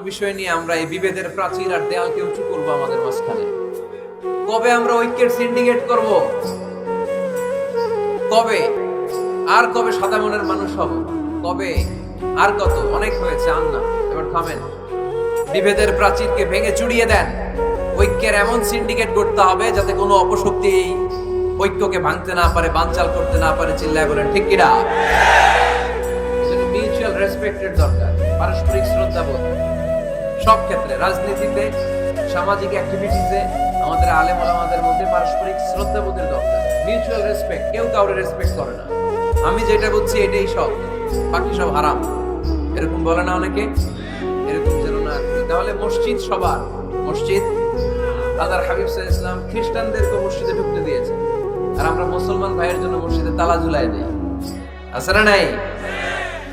বিষয় নিয়ে আমরা এই বিভেদের প্রাচীর আর দেয়ালকে উঁচু করব আমাদের মাঝখানে। কবে আমরা ঐক্যের সিন্ডিকেট করব? কবে? আর কবে সাদা মনের মানুষ হব? কবে? আর কত? অনেক হয়েছে আর না এবার থামেন। বিভেদের প্রাচীরকে ভেঙে চুড়িয়ে দেন। ঐক্যের এমন সিন্ডিকেট করতে হবে যাতে কোনো অপশক্তি এই ঐক্যকে ভাঙতে না পারে, বানচাল করতে না পারে, চিল্লায় বলেন, ঠিক কিনা? মিউচুয়াল রেসপেক্টের দরকার। পারস্পরিক শ্রদ্ধাবোধ। সব ক্ষেত্রে, রাজনীতিতে, সামাজিক অ্যাক্টিভিটিসে আমাদের আলেম ওলামাদের মধ্যে পারস্পরিক শ্রদ্ধাবোধের দরকার। মিউচুয়াল রেসপেক্ট কেউ কাউরে রেসপেক্ট করে না। আমি যেটা বলছি, এটাই সব। বাকি সব হারাম। এরকম বলে না অনেকে? এরকম যেন না তাহলে মসজিদ সবার। মসজিদ, আল্লাহর হাবিব আলাইহি ইসলাম খ্রিস্টানদেরকে মসজিদে ঢুকতে দিয়েছে আর আমরা মুসলমান ভাইয়ের জন্য মসজিদে তালা ঝুলাই দেই। আছে না নাই?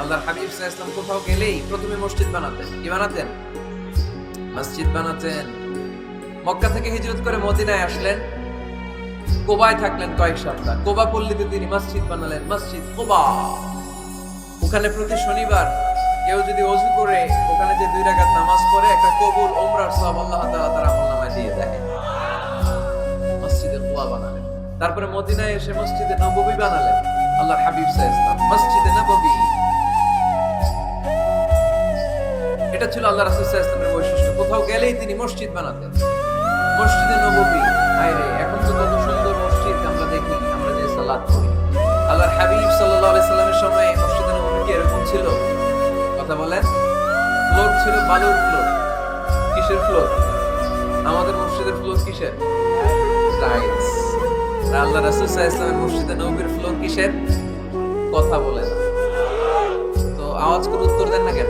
আল্লাহর হাবিব আলাইহি ইসলাম কোথাও গেলেই প্রথমে মসজিদ বানাতেন। কি বানাতেন? মসজিদ বানাতেন। মক্কা থেকে হিজরত করে মদিনায় আসলেন। কোবায় থাকলেন কয়েক সপ্তাহ। কোবা পল্লীতে তিনি মসজিদ বানালেন, মসজিদ কোবা। ওখানে প্রতি শনিবার কেউ যদি অজু করে, ওখানে যে দুই রাকাত নামাজ পড়ে, একটা কবুল ওমরার সব আল্লাহ তাআলা তার আমল নামায় দিয়ে দেয়। মসজিদে কোবা বানালেন। তারপরে মদিনায় এসে মসজিদে নববী বানালেন। আল্লাহর হাবিব আলাইহি মসজিদে এটা ছিল আল্লাহ রাসূল সাল্লাল্লাহু আলাইহি ওয়াসাল্লামের বৈশিষ্ট্য। কোথাও গেলেই তিনি মসজিদ বানাতেন। মসজিদে নববী আরে এখন তো কত সুন্দর মসজিদ, আমরা দেখি, আমরা যে সালাত করি। আল্লাহর হাবিব আলাইহি সাল্লামের সময় মসজিদে নববী কি এরকম ছিল? কথা বলেন। ফ্লোর ছিল বালুর ফ্লোর। কিসের ফ্লোর? আমাদের মসজিদের ফ্লোর কিসের? টাইলস। আল্লাহ রাসূল ওয়াসাল্লামের মসজিদে নববীর ফ্লোর কিসের? কথা বলে না তো আওয়াজ করে উত্তর দেন না কেন?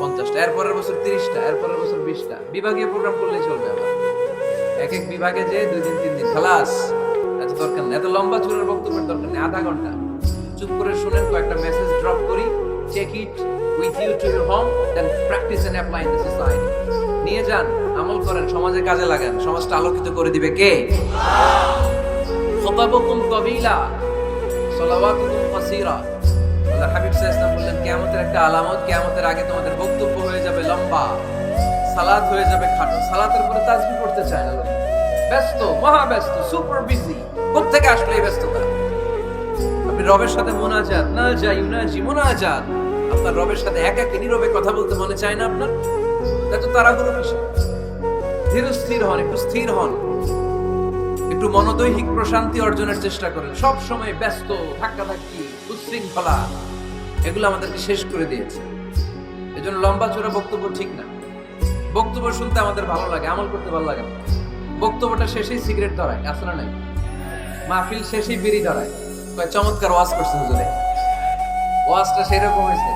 পঞ্চাশটা, এরপরের বছর তিরিশটা, এরপরের বছর বিশটা। বিভাগীয় প্রোগ্রাম করলেই চলবে আমার এক এক বিভাগে যে দুই দিন, তিন দিন খালাস এত দরকার নেই। এত লম্বা চূড়ার বক্তব্যের দরকার নেই, আধা ঘণ্টা। চুপ করে শুনেন, কয়েকটা মেসেজ ড্রপ করি check it with you to your home then practice and apply in the society নিয়ে যান, আমল করেন, সমাজে কাজে লাগান, সমাজটা আলোকিত করে দিবে কে? খতাবকুম কবিলা সলাওয়াতুকুম কাসীরা। আল্লাহ হাবিব সাল্লাল্লাহু কিয়ামতের একটা আলামত, কিয়ামতের আগে তোমাদের বক্তব্য হয়ে যাবে লম্বা, সালাত হয়ে যাবে খাটো। সালাতের পরে তাসবিহ পড়তে চায় না ব্যস্ত মহা ব্যস্ত সুপার বিজি কোত্থেকে আসলে এই ব্যস্ততা। আপনি রবের সাথে মোনাজাত, না যাই উনাজি মোনাজাত। আপনার রবের সাথে একাকে নীরবে কথা বলতে মনে চায় না আপনার? এত তাড়াহুড়ো কিসে ধীর স্থির হন, একটু স্থির হন। একটু মনোদৈহিক প্রশান্তি অর্জনের চেষ্টা করেন। সব সময় ব্যস্ত ধাক্কা ধাক্কি উচ্ছৃঙ্খলা। এগুলো আমাদেরকে শেষ করে দিয়েছে। এজন্য লম্বা চূড়া বক্তব্য ঠিক না। বক্তব্য শুনতে আমাদের ভালো লাগে, আমল করতে ভালো লাগে। বক্তব্যটা শেষেই সিগারেট ধরায়, আসলে নাই। মাহফিল শেষেই বিড়ি ধরায়। চমৎকার ওয়াজ করছে হুজুরে। ওয়াজটা সেরকম হয়েছে।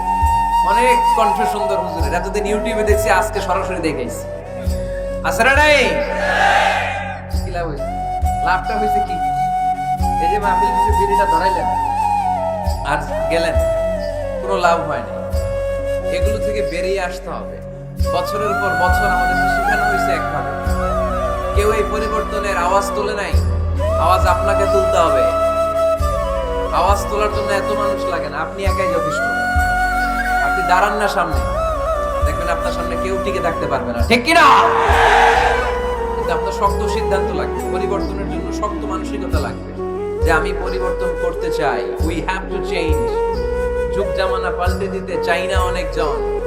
অনেক কণ্ঠ সুন্দর হুজুরের। এতদিন ইউটিউবে দেখছি, আজকে সরাসরি দেখেছি আসলে নাই? লাভ হয়েছে? লাভটা হয়েছে কি? এই যে মাহফিল কিছু বিড়িটা ধরাইলেন, আর গেলেন। কোনো লাভ হয়নি এগুলো থেকে বেরিয়ে আসতে হবে। বছরের পর বছর আমাদের শেখানো হয়েছে একভাবে। কেউ এই পরিবর্তনের আওয়াজ তোলে নাই। আওয়াজ আপনাকে তুলতে হবে। আওয়াজ তোলার জন্য এত মানুষ লাগে না। আপনি একাই যথেষ্ট। আপনি দাঁড়ান না সামনে। দেখবেন আপনার সামনে কেউ টিকে থাকতে পারবে না। ঠিক কিনা? কিন্তু আপনার শক্ত সিদ্ধান্ত লাগবে। পরিবর্তনের জন্য শক্ত মানসিকতা লাগবে। যে আমি পরিবর্তন করতে চাই। উই হ্যাভ টু চেঞ্জ যুগ জামানা পাল্টে দিতে চাই না অনেকজন।